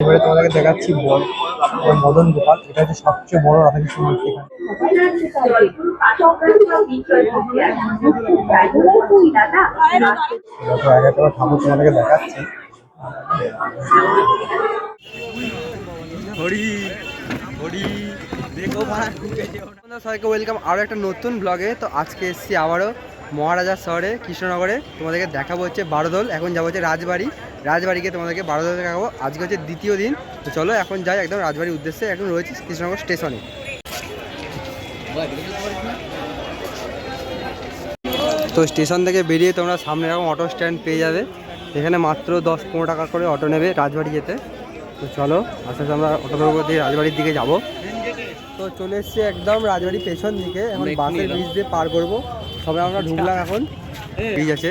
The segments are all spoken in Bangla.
এবারে তোমাদেরকে দেখাচ্ছি বল মদন গোপাল। এটা হচ্ছে সবচেয়ে বড় রাধাকৃষ্ণ মূর্তি এখানে। ঠাকুর তোমাদেরকে দেখাচ্ছি। হরি সবাইকে ওয়েলকাম আরও একটা নতুন ব্লগে তো আজকে এসেছি আবারও মহারাজা শহরে, কৃষ্ণনগরে। তোমাদেরকে দেখাবো হচ্ছে বারোদল, এখন যাব হচ্ছে রাজবাড়ি। রাজবাড়িকে তোমাদেরকে বারোদল দেখাবো। আজকে হচ্ছে দ্বিতীয় দিন। তো চলো এখন যাই একদম রাজবাড়ির উদ্দেশ্যে। এখন রয়েছে কৃষ্ণনগর স্টেশনে। তো স্টেশন থেকে বেরিয়ে তোমরা সামনে এরকম অটো স্ট্যান্ড পেয়ে যাবে। এখানে মাত্র দশ পনেরো টাকা করে অটো নেবে রাজবাড়ি যেতে। তো চলো আস্তে আস্তে আমরা অটো ধরবো দিয়ে রাজবাড়ির দিকে যাব। তো চলে এসছি একদম রাজবাড়ির পেছন দিকে। এখন বাসের ব্রিজ দিয়ে পার করব। সবাই আমরা ঢুকলাম এখন। ব্রিজ আছে।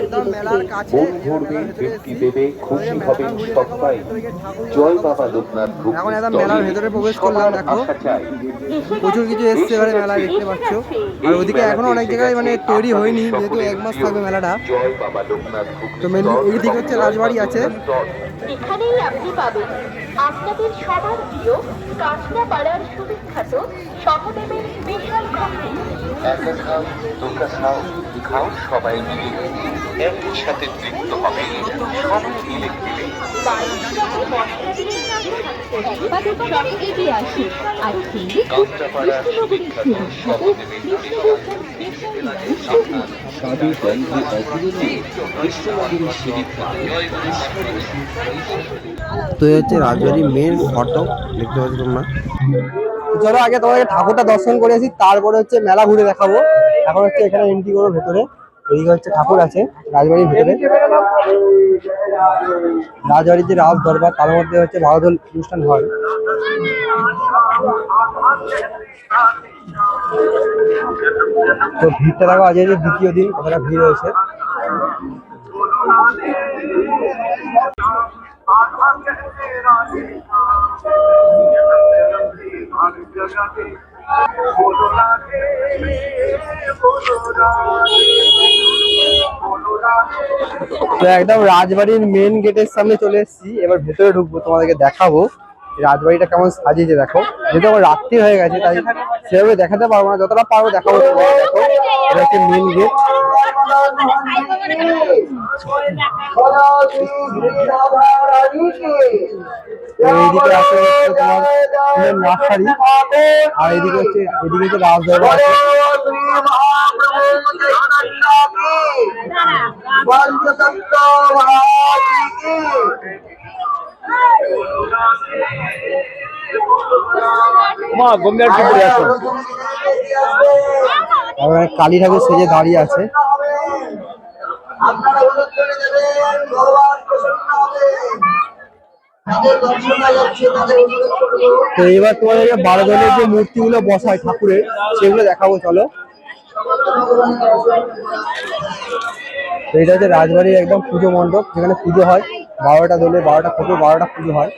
একদম মেলার কাছে। মন ভরবে তৃপ্তি দেবে খুশি হবে সবাই জয় বাবা লোকনাথ এখন একদম মেলার ভেতরে প্রবেশ করলাম দেখো। প্রচুর কিছু এসছে এবারে মেলায় দেখতে পাচ্ছ। আর ওদিকে এখনও অনেক জায়গায় মানে তৈরি হয়নি যেহেতু এক মাস থাকবে মেলাটা। জয় বাবা লোকনাথ ভুক্তি তো মেনলি এই দিকে হচ্ছে রাজবাড়ি আছে। এখানেই আপনি পাবেন। আপনাদের সবার প্রিয় কাঁচরাপাড়ার সুবিখ্যাত সহদেবের বিশাল কফি। একা খাও দুকা খাও খাও? সবাই মিলে একই সাথে তৃপ্ত হবে। সবাই মিলে খেলে। কাঁচরাপাড়া তো হচ্ছে রাজবাড়ি মেন ফটক দেখতে পাচ্ছ তোমরা। চলো, আগে তোমাকে ঠাকুরটা দর্শন করে আসি, তারপরে হচ্ছে মেলা ঘুরে দেখাবো। এখন হচ্ছে এখানে এন্ট্রি করো ভেতরে এইদিকে হচ্ছে ঠাকুর আছে, রাজবাড়ির ভেতরে। রাজবাড়ির যে রাজ দরবার, তার মধ্যে হচ্ছে বারোদল অনুষ্ঠান হয়। তো ভিড়টা দেখো, আজ দ্বিতীয় দিন, কতটা ভিড় হয়েছে। তো একদম রাজবাড়ির মেন গেটের সামনে চলে এসেছি। এবার ভেতরে ঢুকবো, তোমাদেরকে দেখাবো। রাজবাড়িটা কেমন সাজিয়েছে দেখো। যেহেতু আমার রাত্রি হয়ে গেছে, তাই সেভাবে দেখাতে পারব না। যতটা পারব দেখাবো দেখো। এটা হচ্ছে মেন গেট এইদিকে আর এইদিকে হচ্ছে এদিকে হচ্ছে রাজদরবার। ওখানে কালী ঠাকুর সেজে দাঁড়িয়ে আছে। আপনারা অনুরোধ করে দেবেন ভগবান প্রসন্ন হবে। তাদের দর্শনা যাচ্ছে তাদের অনুরোধ করব। তো এবার তোমাদেরকে বারো জনের যে মূর্তিগুলো বসায় ঠাকুরের সেগুলো দেখাবো চলো। তো এটা হচ্ছে রাজবাড়ির একদম পুজো মণ্ডপ, যেখানে পুজো হয়। বারোটা দোলে বারোটা ফটো, বারোটা পুজো হয়।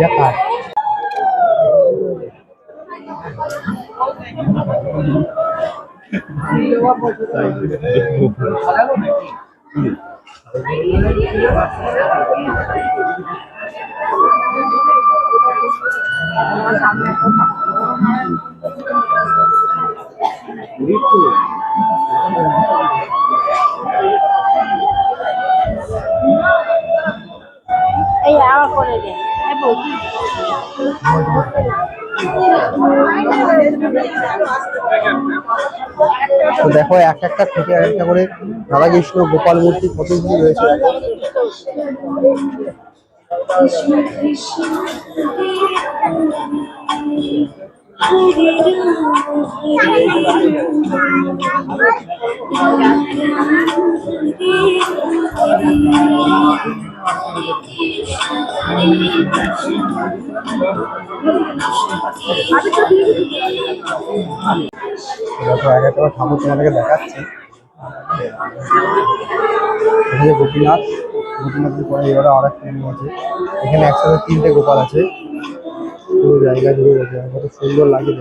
দেখায় 我想要个好梦。তো দেখো এক একটা থেকে এক একটা করে রাধাকৃষ্ণ গোপাল মূর্তি কতগুলি রয়েছে। দেখো একটা করে ঠাকুর তোমাদেরকে দেখাচ্ছি। এখানে গোপীনাথ গোপীনাথের পরে এবারে আর একটা আছে এখানে একসাথে তিনটে গোপাল আছে। পুরো জায়গা জুড়ে গেছে কত সুন্দর লাগে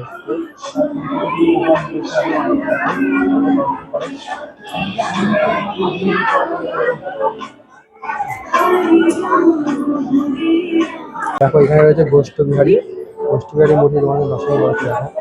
দেখো, এখানে রয়েছে গোষ্ঠ বিহারী গোষ্ঠ বিহারী মূর্তি তোমাদের দর্শন করাচ্ছে দেখো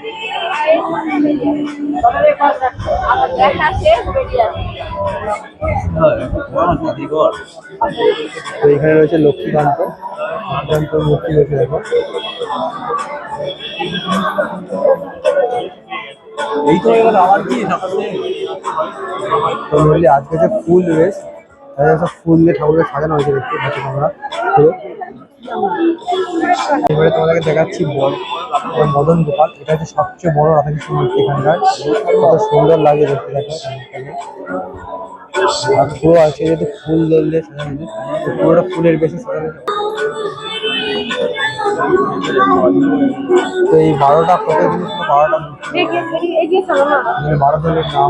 এখানে রয়েছে লক্ষ্মীকান্ত। লক্ষ্মীকান্ত মূর্তি রয়েছে, দেখো। এই তো আমার কি? তো নইলে আজকে যে ফুল রেস সব ফুল দিয়ে ঠাকুরকে সাজানো হয়েছে দেখতে পাচ্ছি পুরো। এবারে তোমাদেরকে দেখাচ্ছি বড় মদন গোপাল। এটা হচ্ছে সবচেয়ে বড় রাধাকৃষ্ণ মূর্তি এখানকার। কত সুন্দর লাগে দেখতে দেখো আর পুরো আছে যেহেতু ফুল দল দিয়ে সাজানো পুরোটা ফুলের বেশি সাজানো তো এই বারোটা ফটো পুরো বারোটা বারো দলের নাম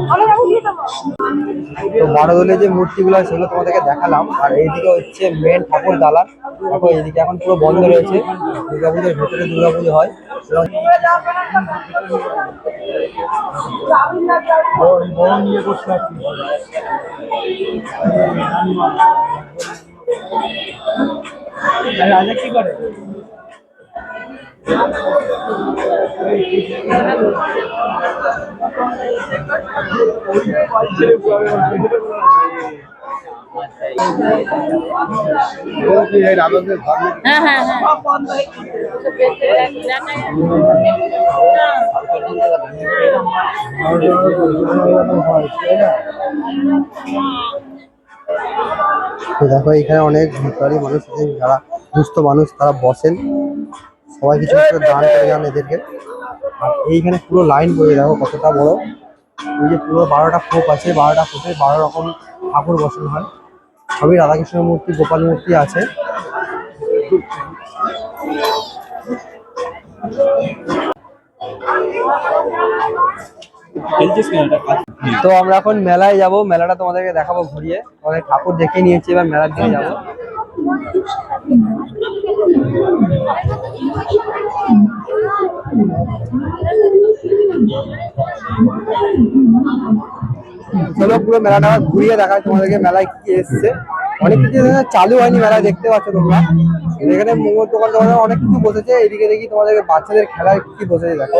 তো বারো দলের যে মূর্তিগুলো সেগুলো তোমাদেরকে দেখালাম। আর এইদিকে হচ্ছে মেন ঠাকুর দালান। দেখো, এইদিকে এখন পুরো বন্ধ রয়েছে। দুর্গাপুজোর ভেতরে দুর্গাপুজো হয়। কি করে? দেখো এখানে অনেক ভিকারি মানুষ যারা দুস্থ মানুষ তারা বসেন। সবাই কিছু দান করে যান এদেরকে। আর এইখানে পুরো লাইন বয়ে দেখো কতটা বড়। এই যে পুরো বারোটা খোপ আছে, বারোটা খোপে বারো রকম ঠাকুর বসানো হয়। সবই রাধাকৃষ্ণ মূর্তি গোপাল মূর্তি আছে। তো আমরা এখন মেলায় যাব। মেলাটা তোমাদেরকে দেখাবো ঘুরিয়ে। অনেক ঠাকুর দেখে নিয়েছি, এবার মেলার দিকে যাব। চলো পুরো মেলাটা ঘুরিয়ে দেখায় তোমাদেরকে মেলায় কি এসছে। অনেক কিছু চালু হয়নি মেলায় দেখতে পাচ্ছ তোমরা। এখানে মোমোর দোকান টোকান অনেক কিছু বসেছে এদিকে দেখি তোমাদেরকে বাচ্চাদের খেলার কি কি বসেছে, দেখো।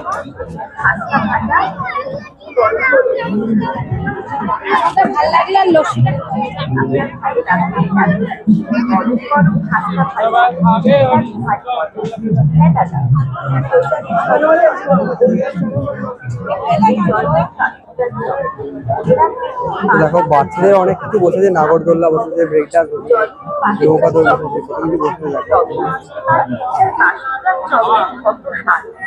দেখো বাচ্চাদের অনেক কিছু বসেছে নাগরদোল্লা বসেছে নৌকা দোল বসেছে বসেছে দেখো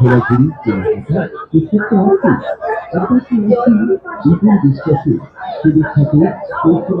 ঘোরাঘুরি বিশ্বাসে শুধু থাকে কৌশল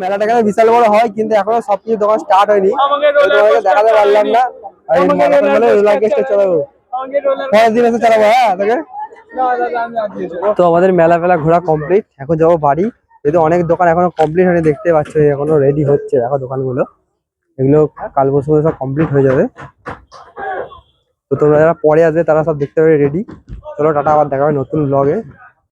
মেলাটা এখানে বিশাল বড় হয় কিন্তু এখনও সবকিছু দোকান স্টার্ট হয়নি। দেখাতে পারলাম না। পরের দিন এসে চালাবো হ্যাঁ তোকে? তো আমাদের মেলা ফেলা ঘোরা কমপ্লিট এখন যাব বাড়ি। যেহেতু অনেক দোকান এখনও কমপ্লিট হয়নি দেখতে পাচ্ছ এখনও রেডি হচ্ছে। দেখো দোকানগুলো। এগুলো কাল পরশু সব কমপ্লিট হয়ে যাবে। তো তোমরা যারা পরে আসবে, তারা সব দেখতে পাবে রেডি চলো টাটা, আবার দেখা হবে নতুন ব্লগে